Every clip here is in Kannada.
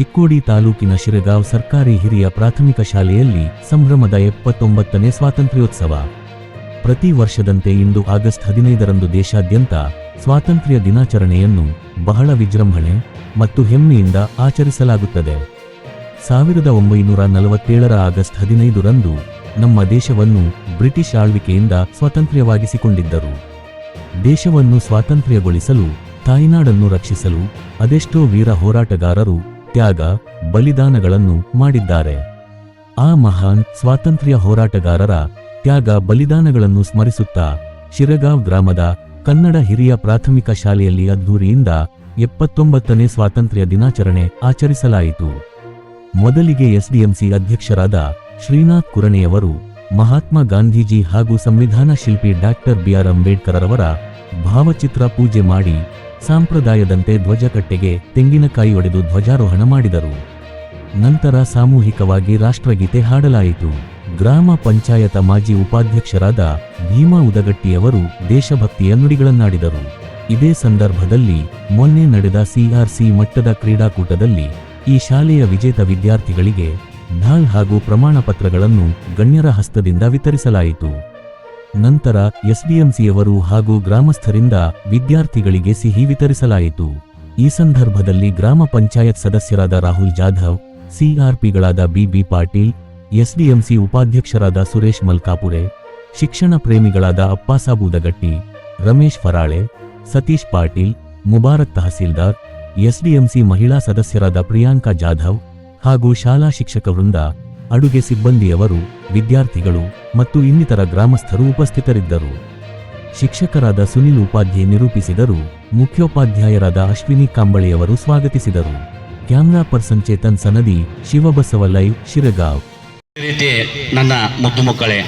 ಚಿಕ್ಕೋಡಿ ತಾಲೂಕಿನ ಶಿರಗಾವ್ ಸರ್ಕಾರಿ ಹಿರಿಯ ಪ್ರಾಥಮಿಕ ಶಾಲೆಯಲ್ಲಿ ಸಂಭ್ರಮದ ಎಪ್ಪತ್ತೊಂಬತ್ತನೇ ಸ್ವಾತಂತ್ರ್ಯೋತ್ಸವ. ಪ್ರತಿ ವರ್ಷದಂತೆ ಇಂದು ಆಗಸ್ಟ್ ಹದಿನೈದರಂದು ದೇಶಾದ್ಯಂತ ಸ್ವಾತಂತ್ರ್ಯ ದಿನಾಚರಣೆಯನ್ನು ಬಹಳ ವಿಜೃಂಭಣೆ ಮತ್ತು ಹೆಮ್ಮೆಯಿಂದ ಆಚರಿಸಲಾಗುತ್ತದೆ. ಸಾವಿರದ ಒಂಬೈನೂರ ನಲವತ್ತೇಳರ ಆಗಸ್ಟ್ ಹದಿನೈದರಂದು ನಮ್ಮ ದೇಶವನ್ನು ಬ್ರಿಟಿಷ್ ಆಳ್ವಿಕೆಯಿಂದ ಸ್ವಾತಂತ್ರ್ಯವಾಗಿಸಿಕೊಂಡಿದ್ದರು. ದೇಶವನ್ನು ಸ್ವಾತಂತ್ರ್ಯಗೊಳಿಸಲು ತಾಯ್ನಾಡನ್ನು ರಕ್ಷಿಸಲು ಅದೆಷ್ಟೋ ವೀರ ಹೋರಾಟಗಾರರು ತ್ಯಾಗ ಬಲಿದಾನಗಳನ್ನು ಮಾಡಿದ್ದಾರೆ. ಆ ಮಹಾನ್ ಸ್ವಾತಂತ್ರ್ಯ ಹೋರಾಟಗಾರರ ತ್ಯಾಗ ಬಲಿದಾನಗಳನ್ನು ಸ್ಮರಿಸುತ್ತಾ ಶಿರಗಾಂವ್ ಗ್ರಾಮದ ಕನ್ನಡ ಹಿರಿಯ ಪ್ರಾಥಮಿಕ ಶಾಲೆಯಲ್ಲಿ ಅದ್ದೂರಿಯಿಂದ ಎಪ್ಪತ್ತೊಂಬತ್ತನೇ ಸ್ವಾತಂತ್ರ್ಯ ದಿನಾಚರಣೆ ಆಚರಿಸಲಾಯಿತು. ಮೊದಲಿಗೆ ಎಸ್ಡಿಎಂಸಿ ಅಧ್ಯಕ್ಷರಾದ ಶ್ರೀನಾಥ್ ಕುರಣೆಯವರು ಮಹಾತ್ಮ ಗಾಂಧೀಜಿ ಹಾಗೂ ಸಂವಿಧಾನ ಶಿಲ್ಪಿ ಡಾಕ್ಟರ್ ಬಿಆರ್ ಅಂಬೇಡ್ಕರ್ ಅವರ ಭಾವಚಿತ್ರ ಪೂಜೆ ಮಾಡಿ ಸಾಂಪ್ರದಾಯದಂತೆ ಧ್ವಜಕಟ್ಟೆಗೆ ತೆಂಗಿನಕಾಯಿ ಒಡೆದು ಧ್ವಜಾರೋಹಣ ಮಾಡಿದರು. ನಂತರ ಸಾಮೂಹಿಕವಾಗಿ ರಾಷ್ಟ್ರಗೀತೆ ಹಾಡಲಾಯಿತು. ಗ್ರಾಮ ಪಂಚಾಯತ ಮಾಜಿ ಉಪಾಧ್ಯಕ್ಷರಾದ ಭೀಮಾ ಉದಗಟ್ಟಿಯವರು ದೇಶಭಕ್ತಿಯ ನುಡಿಗಳನ್ನಾಡಿದರು. ಇದೇ ಸಂದರ್ಭದಲ್ಲಿ ಮೊನ್ನೆ ನಡೆದ ಸಿಆರ್ಸಿ ಮಟ್ಟದ ಕ್ರೀಡಾಕೂಟದಲ್ಲಿ ಈ ಶಾಲೆಯ ವಿಜೇತ ವಿದ್ಯಾರ್ಥಿಗಳಿಗೆ ಢಾಲ್ ಹಾಗೂ ಪ್ರಮಾಣ ಪತ್ರಗಳನ್ನು ಗಣ್ಯರ ಹಸ್ತದಿಂದ ವಿತರಿಸಲಾಯಿತು. ನಂತರ ಎಸ್ಡಿಎಂಸಿಯವರು ಹಾಗೂ ಗ್ರಾಮಸ್ಥರಿಂದ ವಿದ್ಯಾರ್ಥಿಗಳಿಗೆ ಸಿಹಿ ವಿತರಿಸಲಾಯಿತು. ಈ ಸಂದರ್ಭದಲ್ಲಿ ಗ್ರಾಮ ಪಂಚಾಯತ್ ಸದಸ್ಯರಾದ ರಾಹುಲ್ ಜಾಧವ್, ಸಿಆರ್ಪಿಗಳಾದ ಬಿಬಿ ಪಾಟೀಲ್, ಎಸ್ಡಿಎಂಸಿ ಉಪಾಧ್ಯಕ್ಷರಾದ ಸುರೇಶ್ ಮಲ್ಕಾಪುರೆ, ಶಿಕ್ಷಣ ಪ್ರೇಮಿಗಳಾದ ಅಪ್ಪಾಸಾಬೂದಗಟ್ಟಿ ರಮೇಶ್ ಫರಾಳೆ, ಸತೀಶ್ ಪಾಟೀಲ್, ಮುಬಾರಕ್ ತಹಸೀಲ್ದಾರ್, ಎಸ್ಡಿಎಂಸಿ ಮಹಿಳಾ ಸದಸ್ಯರಾದ ಪ್ರಿಯಾಂಕಾ ಜಾಧವ್ ಹಾಗೂ ಶಾಲಾ ಶಿಕ್ಷಕ ವೃಂದ ಅಡುಗೆ ಸಿಬ್ಬಂದಿಯವರು, ವಿದ್ಯಾರ್ಥಿಗಳು ಮತ್ತು ಇನ್ನಿತರ ಗ್ರಾಮಸ್ಥರು ಉಪಸ್ಥಿತರಿದ್ದರು. ಶಿಕ್ಷಕರಾದ ಸುನಿಲ್ ಉಪಾಧ್ಯಾಯ ನಿರೂಪಿಸಿದರು, ಮುಖ್ಯೋಪಾಧ್ಯಾಯರಾದ ಅಶ್ವಿನಿ ಕಾಂಬಳಿಯವರು ಸ್ವಾಗತಿಸಿದರು. Camera person Chetan Sanadi, Shivabasava live, Shirgaon. ರೀತಿ ನನ್ನ ಮುದ್ದು ಮಕ್ಕಳೇ,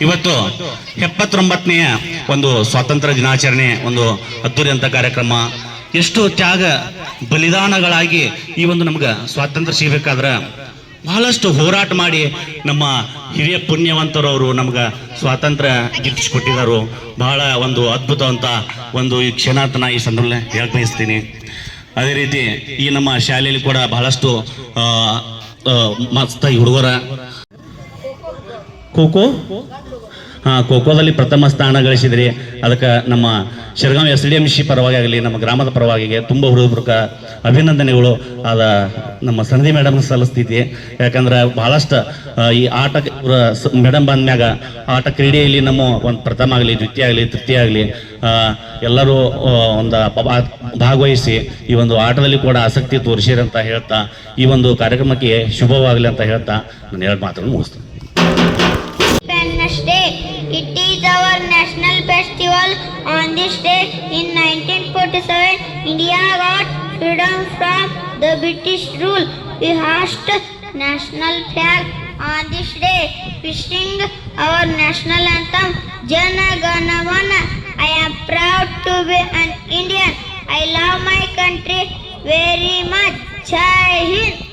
ಇವತ್ತು ಎಪ್ಪತ್ತೊಂಬತ್ತನೆಯ ಒಂದು ಸ್ವಾತಂತ್ರ್ಯ ದಿನಾಚರಣೆ, ಒಂದು ಅದ್ದೂರಿ ಅಂತ ಕಾರ್ಯಕ್ರಮ. ಎಷ್ಟು ತ್ಯಾಗ ಬಲಿದಾನಗಳಾಗಿ ಈ ಒಂದು ನಮ್ಗೆ ಸ್ವಾತಂತ್ರ್ಯ ಸಿಗಬೇಕಾದ್ರೆ ಬಹಳಷ್ಟು ಹೋರಾಟ ಮಾಡಿ ನಮ್ಮ ಹಿರಿಯ ಪುಣ್ಯವಂತರು ಅವರು ನಮ್ಗೆ ಸ್ವಾತಂತ್ರ್ಯ ಗಿಟ್ಟಿಸ್ಕೊಟ್ಟಿದ್ದಾರೆ ಬಹಳ ಒಂದು ಅದ್ಭುತ ಅಂತ ಒಂದು ಈ ಕ್ಷಣಾತನ ಈ ಸಂದರ್ಭದಲ್ಲಿ ಹೇಳಕ್ ಬಯಸ್ತೀನಿ. ಅದೇ ರೀತಿ ಈ ನಮ್ಮ ಶಾಲೆಯಲ್ಲಿ ಕೂಡ ಬಹಳಷ್ಟು ಮಸ್ತ ಹುಡುಗರ ಖೋಖೋ? ಹಾ, ಖೋಖೋದಲ್ಲಿ ಪ್ರಥಮ ಸ್ಥಾನ ಗಳಿಸಿದ್ರಿ. ಅದಕ್ಕೆ ನಮ್ಮ Shirgaon S D M C ಪರವಾಗಿ ಆಗಲಿ, ನಮ್ಮ ಗ್ರಾಮದ ಪರವಾಗಿ ತುಂಬ ಹುಡುಗರ್ಕ ಅಭಿನಂದನೆಗಳು ಅದ ನಮ್ಮ ಸನದಿ ಮೇಡಮ್ ಸಲ್ಲಿಸ್ತೈತಿ ಯಾಕಂದ್ರೆ ಬಹಳಷ್ಟು ಈ ಆಟ ಮೇಡಮ್ ಬಂದ್ಮ್ಯಾಗ ಆಟ ಕ್ರೀಡೆಯಲ್ಲಿ ನಮ್ಮ ಒಂದು ಪ್ರಥಮ ಆಗಲಿ, ದ್ವಿತೀಯ ಆಗಲಿ, ತೃತೀಯ ಆಗಲಿ ಎಲ್ಲರೂ ಒಂದು ಭಾಗವಹಿಸಿ ಈ ಒಂದು ಆಟದಲ್ಲಿ ಕೂಡ ಆಸಕ್ತಿ ತೋರಿಸಿರಂತ ಹೇಳ್ತಾ ಈ ಒಂದು ಕಾರ್ಯಕ್ರಮಕ್ಕೆ ಶುಭವಾಗಲಿ ಅಂತ ಹೇಳ್ತಾ ನಾನು ಎರಡು ಮಾತನ್ನು ಮುಗಿಸ್ತೀನಿ. Independence Day. It is our national festival. On this day in 1947, India got freedom from the British rule. We hoist national flag on this day. We sing our national anthem, Jana Gana Mana. I am proud to be an Indian. I love my country very much. Jai Hind.